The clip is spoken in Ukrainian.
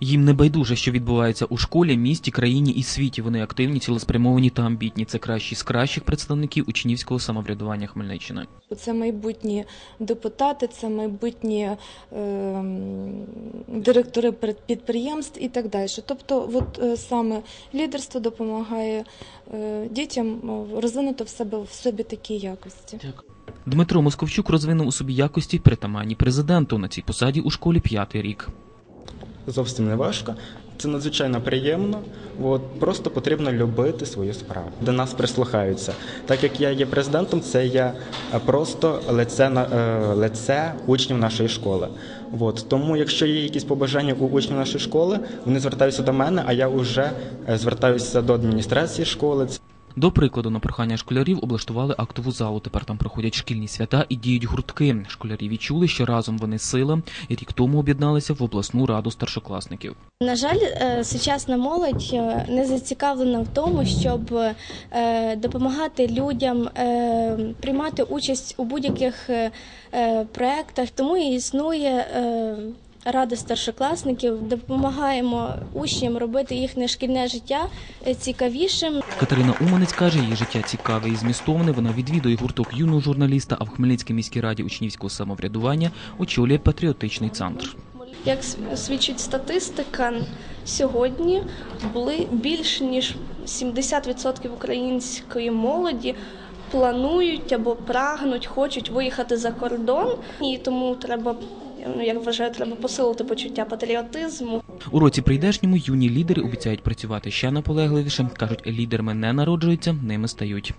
Їм не байдуже, що відбувається у школі, місті, країні і світі. Вони активні, цілеспрямовані та амбітні. Це кращі з кращих представників учнівського самоврядування Хмельниччини. Це майбутні депутати, це майбутні ем, директори підприємств і так далі. Тобто, от е, саме лідерство допомагає е, дітям е, розвинути в себе в собі такі якості. Дмитро Московчук розвинув у собі якості притаманні президенту на цій посаді у школі п'ятий рік. Зовсім не важко. Це надзвичайно приємно. От, просто потрібно любити свою справу. До нас прислухаються. Так як я є президентом, це я е, просто лице, на- е, лице учнів нашої школи. От, тому, якщо є якісь побажання у учнів нашої школи, вони звертаються до мене, а я вже е, звертаюся до адміністрації школи. До прикладу, на прохання школярів облаштували актову залу. Тепер там проходять шкільні свята і діють гуртки. Школярі відчули, що разом вони сила, і рік тому об'єдналися в обласну раду старшокласників. На жаль, е, сучасна молодь е, не зацікавлена в тому, щоб е, допомагати людям приймати участь у будь-яких е. Тому і існує рада старшокласників. Допомагаємо учням робити їхнє шкільне життя е, цікавішим. Катерина Уманець каже, її життя цікаве і змістовне. Вона відвідує гурток юного журналіста, а в Хмельницькій міській раді учнівського самоврядування очолює патріотичний центр. Як свідчить статистика, сьогодні були більше ніж 70% української молоді планують або прагнуть, хочуть виїхати за кордон, і тому треба. Ну, я вважаю, треба посилити почуття патріотизму. У році прийдешньому юні лідери обіцяють працювати ще наполегливіше. кажуть, лідерами не народжуються, ними стають.